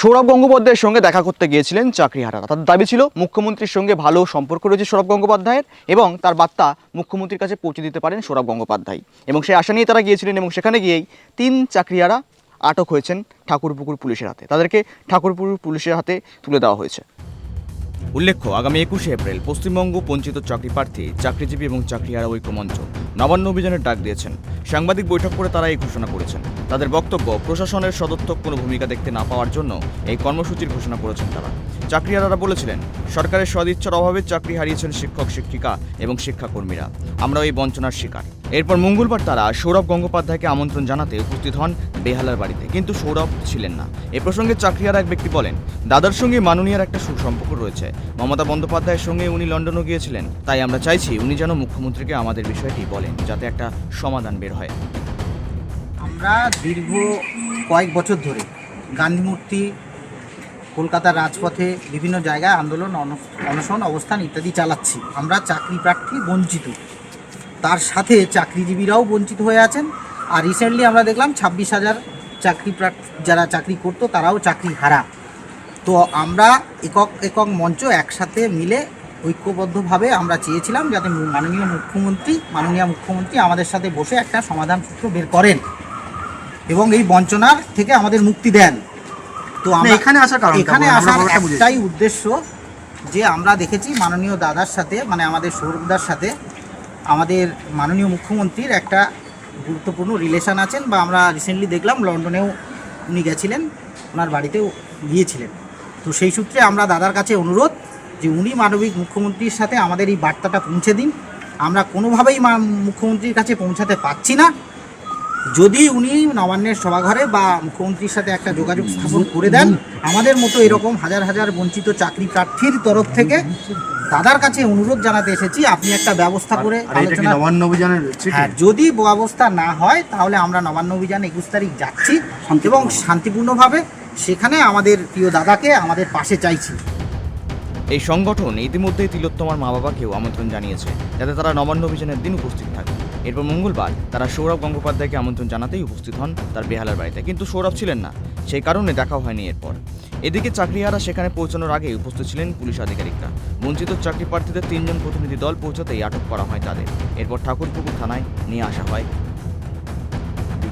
সৌরভ গঙ্গোপাধ্যায়ের সঙ্গে দেখা করতে গিয়েছিলেন চাকরিহারারা তাদের দাবি ছিল, মুখ্যমন্ত্রীর সঙ্গে ভালো সম্পর্ক রয়েছে সৌরভ গঙ্গোপাধ্যায়ের এবং তার বার্তা মুখ্যমন্ত্রীর কাছে পৌঁছে দিতে পারেন সৌরভ গঙ্গোপাধ্যায়। এবং সেই আশা নিয়ে তারা গিয়েছিলেন এবং সেখানে গিয়েই তিন চাকরিহারা আটক হয়েছেন ঠাকুরপুকুর পুলিশের হাতে। তাদেরকে ঠাকুরপুকুর পুলিশের হাতে তুলে দেওয়া হয়েছে। উল্লেখ্য, আগামী একুশে এপ্রিল পশ্চিমবঙ্গ বঞ্চিত চাকরি প্রার্থী, চাকরিজীবী এবং চাকরিহারা ঐক্যমঞ্চ নবান্ন অভিযানের ডাক দিয়েছেন। সাংবাদিক বৈঠক করে তারা এই ঘোষণা করেছেন। তাদের বক্তব্য, প্রশাসনের সদর্থক কোনো ভূমিকা দেখতে না পাওয়ার জন্য এই কর্মসূচির ঘোষণা করেছেন তারা। চাকরিহারারা বলেছিলেন, সরকারের সদিচ্ছার অভাবে চাকরি হারিয়েছেন শিক্ষক, শিক্ষিকা এবং শিক্ষাকর্মীরা। আমরা এই বঞ্চনার শিকার। এরপর মঙ্গলবার তারা সৌরভ গঙ্গোপাধ্যায়কে আমন্ত্রণ জানাতে উপস্থিত হন বেহালার বাড়িতে। কিন্তু সৌরভ ছিলেন না। এ প্রসঙ্গে চাকরিহারা এক ব্যক্তি বলেন, দাদার সঙ্গে মাননীয়ার একটা সুসম্পর্ক রয়েছে। মমতা বন্দ্যোপাধ্যায়ের সঙ্গে উনি লন্ডনও গিয়েছিলেন। তাই আমরা চাইছি উনি যেন মুখ্যমন্ত্রীকে আমাদের বিষয়টি বলেন। যাতে একটা সমাধান বের হয়। আমরা দীর্ঘ কয়েক বছর ধরে গান্ধী মূর্তি, কলকাতার রাজপথে বিভিন্ন জায়গায় আন্দোলন অন- অনশন, অবস্থান ইত্যাদি চালাচ্ছি। আমরা চাকরি প্রার্থী বঞ্চিত। তার সাথে চাকরিজীবীরাও বঞ্চিত হয়ে আছেন। আর রিসেন্টলি আমরা দেখলাম ছাব্বিশ হাজার চাকরি প্রার্থী, যারা চাকরি করতো, তারাও চাকরি হারা। তো আমরা একক একক মঞ্চ একসাথে মিলে ঐক্যবদ্ধভাবে আমরা চেয়েছিলাম যাতে মাননীয় মুখ্যমন্ত্রী মাননীয় মুখ্যমন্ত্রী আমাদের সাথে বসে একটা সমাধান সূত্র বের করেন এবং এই বঞ্চনার থেকে আমাদের মুক্তি দেন। তো আমরা এখানে আসার কারণটা এখানে আসার একটাই উদ্দেশ্য যে আমরা দেখেছি মাননীয় দাদার সাথে মানে আমাদের সৌরভদার সাথে আমাদের মাননীয় মুখ্যমন্ত্রীর একটা গুরুত্বপূর্ণ রিলেশন আছেন বা আমরা রিসেন্টলি দেখলাম লন্ডনেও উনি গেছিলেন ওনার বাড়িতেও গিয়েছিলেন। তো সেই সূত্রে আমরা দাদার কাছে অনুরোধ যে উনি মানবিক মুখ্যমন্ত্রীর সাথে আমাদের এই বার্তাটা পৌঁছে দিন। আমরা কোনোভাবেই মুখ্যমন্ত্রীর কাছে পৌঁছাতে পারছি না। যদি উনি নবান্নের সভাঘরে বা মুখ্যমন্ত্রীর সাথে একটা যোগাযোগ স্থাপন করে দেন আমাদের মতো এরকম হাজার হাজার বঞ্চিত চাকরি প্রার্থীর তরফ থেকে দাদার কাছে অনুরোধ জানাতে এসেছি আপনি একটা ব্যবস্থা করে নবান্ন অভিযানের হ্যাঁ যদি ব্যবস্থা না হয় তাহলে আমরা নবান্ন অভিযান একুশ তারিখ যাচ্ছি এবং শান্তিপূর্ণভাবে সেখানে আমাদের প্রিয় দাদাকে আমাদের পাশে চাইছি। এই সংগঠন ইতিমধ্যেই তিলোত্তমার মা বাবাকেও আমন্ত্রণ জানিয়েছে, যাতে তারা নবান্ন অভিযানের দিন উপস্থিত থাকে। এরপর মঙ্গলবার তারা সৌরভ গঙ্গোপাধ্যায়কে আমন্ত্রণ জানাতেই উপস্থিত হন তার বেহালার বাড়িতে। কিন্তু সৌরভ ছিলেন না, সেই কারণে দেখা হয়নি এরপর। এদিকে চাকরিহারা সেখানে পৌঁছানোর আগে উপস্থিত ছিলেন পুলিশ আধিকারিকরা। বঞ্চিত চাকরি প্রার্থীদের তিনজন প্রতিনিধি দল পৌঁছাতেই আটক করা হয় তাদের। এরপর ঠাকুরপুকুর থানায় নিয়ে আসা হয়।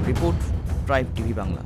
Report tribe TV Bangla.